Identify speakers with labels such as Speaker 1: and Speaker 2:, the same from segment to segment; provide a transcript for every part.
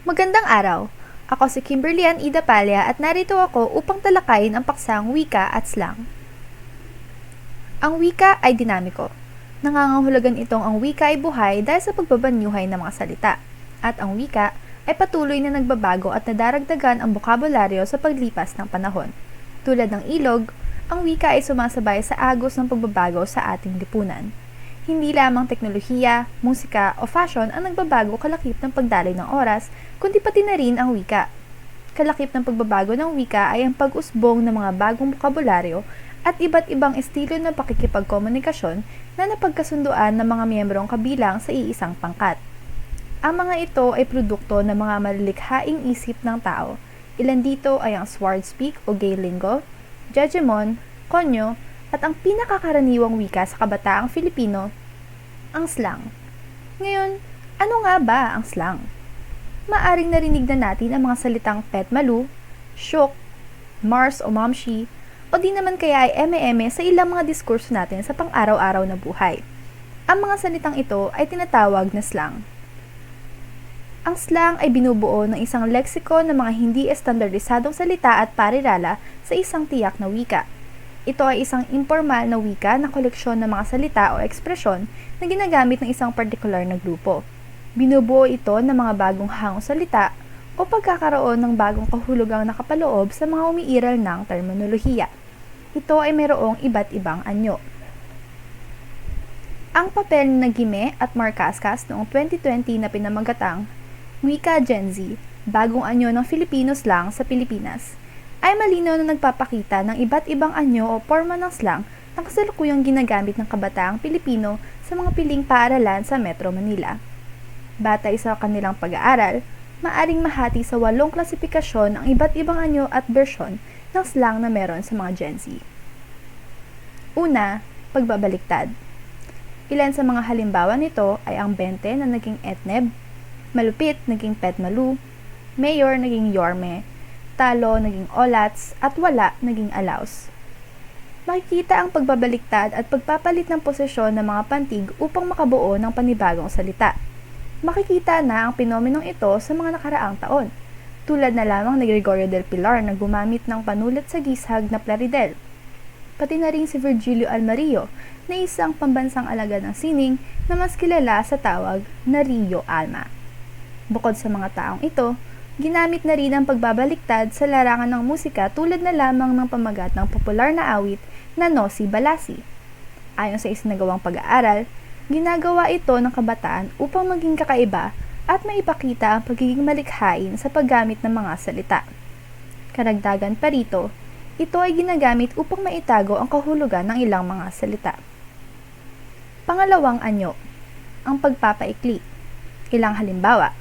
Speaker 1: Magandang araw! Ako si Kimberly Ann Ida Palya at narito ako upang talakayin ang paksang wika at slang. Ang wika ay dinamiko. Nangangahulugan itong ang wika ay buhay dahil sa pagbabanyuhay ng mga salita. At ang wika ay patuloy na nagbabago at nadaragdagan ang bokabularyo sa paglipas ng panahon. Tulad ng ilog, ang wika ay sumasabay sa agos ng pagbabago sa ating lipunan. Hindi lamang teknolohiya, musika o fashion ang nagbabago kalakip ng pagdaloy ng oras, kundi pati na rin ang wika. Kalakip ng pagbabago ng wika ay ang pag-usbong ng mga bagong bokabularyo at iba't ibang estilo ng pakikipagkomunikasyon na napagkasunduan ng mga miyembrong kabilang sa iisang pangkat. Ang mga ito ay produkto ng mga malilikhaing isip ng tao. Ilan dito ay ang Swardspeak o Gay Lingo, Jejemon, Konyo, at ang pinakakaraniwang wika sa kabataang Filipino, ang slang. Ngayon, ano nga ba ang slang? Maaring narinig na natin ang mga salitang pet malu, shook, Mars o mamshi, o di naman kaya ay eme-eme sa ilang mga diskurso natin sa pang-araw-araw na buhay. Ang mga salitang ito ay tinatawag na slang. Ang slang ay binubuo ng isang leksiko ng mga hindi estandardisadong salita at parirala sa isang tiyak na wika. Ito ay isang informal na wika na koleksyon ng mga salita o ekspresyon na ginagamit ng isang partikular na grupo. Binubuo ito ng mga bagong hangong salita o pagkakaroon ng bagong kahulugang nakapaloob sa mga umiiral ng terminolohiya. Ito ay mayroong iba't ibang anyo. Ang papel na Gime at Markaskas noong 2020 na pinamagatang Wika Gen Z, bagong anyo ng Filipino slang sa Pilipinas, ay malinaw na nagpapakita ng iba't ibang anyo o forma ng slang na kasalukuyang ginagamit ng kabataang Pilipino sa mga piling paaralan sa Metro Manila. Batay sa kanilang pag-aaral, maaring mahati sa walong klasifikasyon ang iba't ibang anyo at bersyon ng slang na meron sa mga Gen Z. Una, pagbabaliktad. Ilan sa mga halimbawa nito ay ang 20 na naging etneb, malupit naging petmalu, mayor naging yorme, talo naging olats, at wala naging alaus. Makikita ang pagbabaliktad at pagpapalit ng posisyon ng mga pantig upang makabuo ng panibagong salita. Makikita na ang pinomenong ito sa mga nakaraang taon, tulad na lamang ni Gregorio del Pilar na gumamit ng panulat sa gishag na plaridel. Pati na rin si Virgilio Almario na isang pambansang alagad ng sining na mas kilala sa tawag na Rio Alma. Bukod sa mga taong ito, Ginamit na rin ang pagbabaliktad sa larangan ng musika tulad na lamang ng pamagat ng popular na awit na Nosi Balasi. Ayon sa isinagawang pag-aaral, ginagawa ito ng kabataan upang maging kakaiba at maipakita ang pagiging malikhain sa paggamit ng mga salita. Karagdagan pa rito, ito ay ginagamit upang maitago ang kahulugan ng ilang mga salita. Pangalawang anyo, ang pagpapaikli. Ilang halimbawa,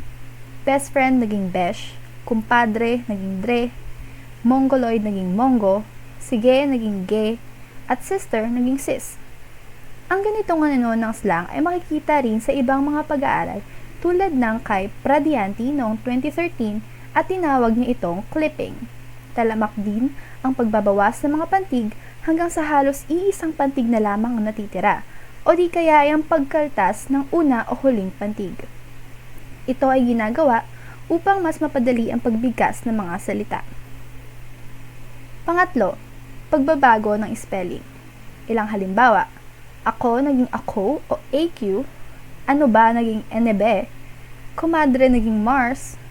Speaker 1: best friend naging besh, kumpadre naging dre, mongoloid naging mongo, sige naging ge, at sister naging sis. Ang ganitong ano ng slang ay makikita rin sa ibang mga pag-aaral tulad ng kay Pradianti noong 2013 at tinawag niya itong clipping. Talamak din ang pagbabawas ng mga pantig hanggang sa halos iisang pantig na lamang ang natitira o di kaya ay ang pagkaltas ng una o huling pantig. Ito ay ginagawa upang mas mapadali ang pagbigkas ng mga salita. Pangatlo, pagbabago ng spelling. Ilang halimbawa, ako naging ako o AQ, ano ba naging enebe, kumadre naging Mars,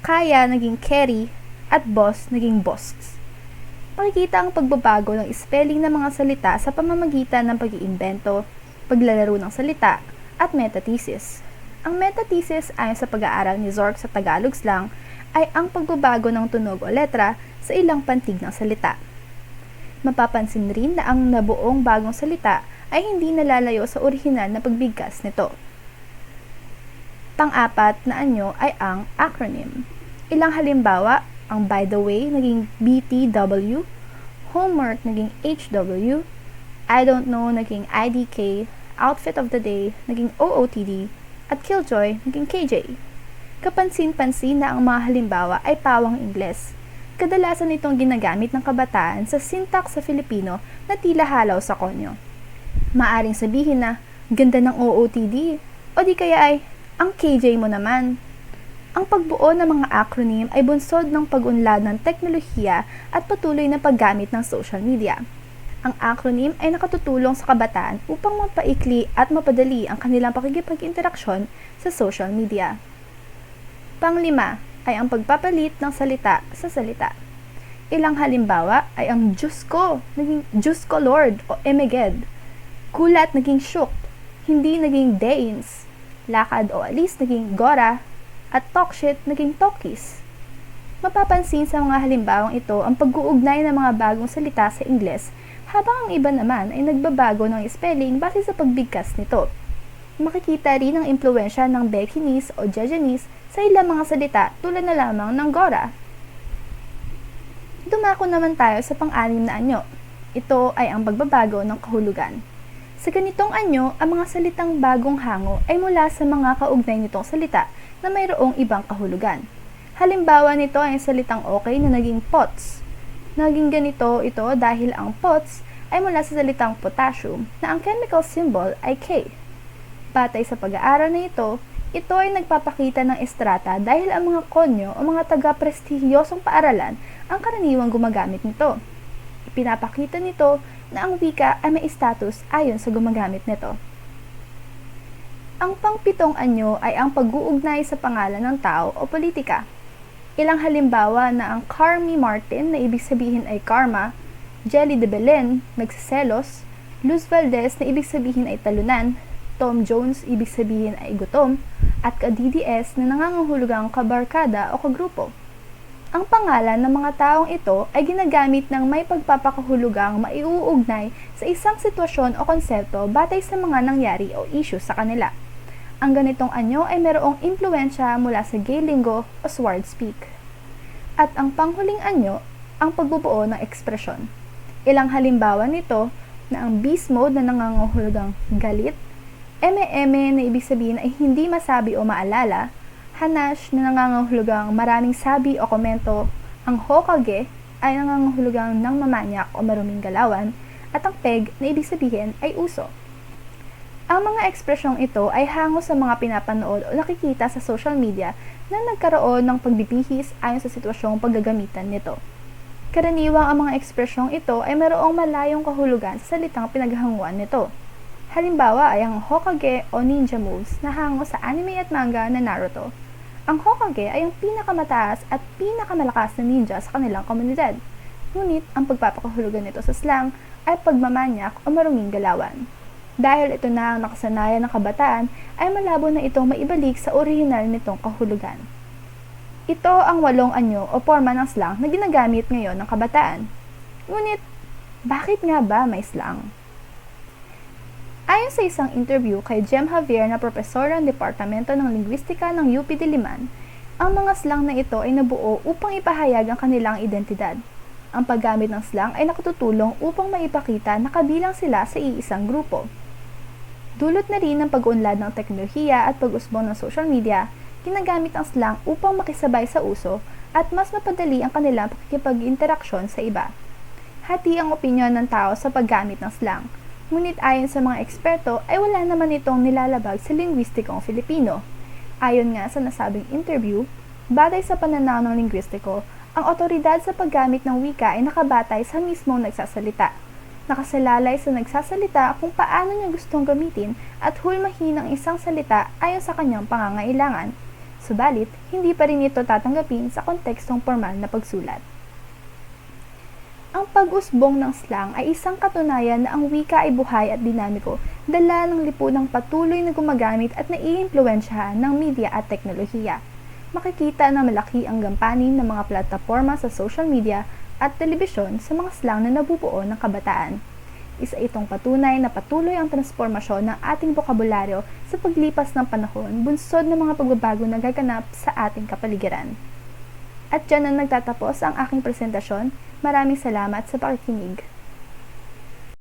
Speaker 1: kaya naging carry, at boss naging bosks. Makikita ang pagbabago ng spelling ng mga salita sa pamamagitan ng pag-iimbento, paglalaro ng salita, at metathesis. Ang metathesis ayon sa pag-aaral ni Zork sa Tagalog slang ay ang pagbabago ng tunog o letra sa ilang pantig ng salita. Mapapansin rin na ang nabuong bagong salita ay hindi nalalayo sa orihinal na pagbigkas nito. Pang-apat na anyo ay ang acronym. Ilang halimbawa, ang by the way naging BTW, homework naging HW, I don't know naging IDK, outfit of the day naging OOTD, at Killjoy naging KJ. Kapansin-pansin na ang mga halimbawa ay pawang Ingles. Kadalasan itong ginagamit ng kabataan sa syntax sa Filipino na tila halaw sa konyo. Maaring sabihin na, ganda ng OOTD, o di kaya ay, ang KJ mo naman. Ang pagbuo ng mga acronym ay bunsod ng pag-unlad ng teknolohiya at patuloy na paggamit ng social media. Ang acronym ay nakatutulong sa kabataan upang mapaikli at mapadali ang kanilang pakikipag-interaksyon sa social media. Panglima ay ang pagpapalit ng salita sa salita. Ilang halimbawa ay ang Diyos ko, naging Diyos ko Lord o Emeged. Gulat naging shook, hindi naging Danes. Lakad o alis naging Gora at talkshit naging talkies. Mapapansin sa mga halimbawang ito ang pag-uugnay ng mga bagong salita sa Ingles habang ang iba naman ay nagbabago ng spelling base sa pagbigkas nito. Makikita rin ang impluensya ng Beckinese o Jejanese sa ilang mga salita tulad na lamang ng Gora. Dumako naman tayo sa pang-anim na anyo. Ito ay ang pagbabago ng kahulugan. Sa ganitong anyo, ang mga salitang bagong hango ay mula sa mga kaugnay nitong salita na mayroong ibang kahulugan. Halimbawa nito ay salitang okay na naging pots. Naging ganito ito dahil ang pots ay mula sa salitang potassium na ang chemical symbol ay K. Batay sa pag-aaral na ito, ito ay nagpapakita ng estrata dahil ang mga konyo o mga taga-prestihiyosong paaralan ang karaniwang gumagamit nito. Ipinapakita nito na ang wika ay may status ayon sa gumagamit nito. Ang pangpitong anyo ay ang pag-uugnay sa pangalan ng tao o politika. Ilang halimbawa na ang Carmi Martin na ibig sabihin ay karma, Jelly de Belen, nagsiselos, Luz Valdez na ibig sabihin ay talunan, Tom Jones ibig sabihin ay gutom, at ka-DDS na nangangahulugang kabarkada o kagrupo. Ang pangalan ng mga taong ito ay ginagamit ng may pagpapakahulugang maiuugnay sa isang sitwasyon o konsepto batay sa mga nangyari o issue sa kanila. Ang ganitong anyo ay mayroong impluensya mula sa gay lingo o sword speak. At ang panghuling anyo, ang pagbubuo ng ekspresyon. Ilang halimbawa nito na ang beast mode na nangangahulugang galit, eme-eme na ibig sabihin ay hindi masabi o maalala, hanash na nangangahulugang maraming sabi o komento, ang hokage ay nangangahulugang ng mamanyak o maruming galawan, at ang peg na ibig sabihin ay uso. Ang mga ekspresyong ito ay hango sa mga pinapanood o nakikita sa social media na nagkaroon ng pagbibihis ayon sa sitwasyong paggagamitan nito. Karaniwang ang mga ekspresyong ito ay mayroong malayong kahulugan sa salitang pinaghanguan nito. Halimbawa ay ang Hokage o ninja moves na hango sa anime at manga na Naruto. Ang Hokage ay ang pinakamataas at pinakamalakas na ninja sa kanilang komunidad. Ngunit ang pagpapakahulugan nito sa slang ay pagmamanyak o maruming galawan. Dahil ito na ang nakasanayan ng kabataan, ay malabo na itong maibalik sa orihinal nitong kahulugan. Ito ang walong anyo o forma ng slang na ginagamit ngayon ng kabataan. Ngunit, bakit nga ba may slang? Ayon sa isang interview kay Jem Javier na profesor ng Departamento ng Linguistika ng UP Diliman, ang mga slang na ito ay nabuo upang ipahayag ang kanilang identidad. Ang paggamit ng slang ay nakatutulong upang maipakita na kabilang sila sa iisang grupo. Dulot na rin ng pag-unlad ng teknolohiya at pag-usbong ng social media, ginagamit ang slang upang makisabay sa uso at mas mapadali ang kanilang pakikipag-interaksyon sa iba. Hati ang opinyon ng tao sa paggamit ng slang, ngunit ayon sa mga eksperto ay wala naman itong nilalabag sa lingwistikong Filipino. Ayon nga sa nasabing interview, batay sa pananaw ng lingwistiko, ang otoridad sa paggamit ng wika ay nakabatay sa mismong nagsasalita nakasalalay sa nagsasalita kung paano niya gustong gamitin at hulmahin ang isang salita ayon sa kanyang pangangailangan. Subalit, hindi pa rin ito tatanggapin sa kontekstong formal na pagsulat. Ang pag-usbong ng slang ay isang katunayan na ang wika ay buhay at dinamiko, dala ng lipunang patuloy na gumagamit at naiimpluwensyahan ng media at teknolohiya. Makikita na malaki ang gampanin ng mga plataforma sa social media at telebisyon sa mga slang na nabubuo ng kabataan. Isa itong patunay na patuloy ang transformasyon ng ating bokabularyo sa paglipas ng panahon bunsod ng mga pagbabago na gaganap sa ating kapaligiran. At dyan na nagtatapos ang aking presentasyon. Maraming salamat sa pakikinig.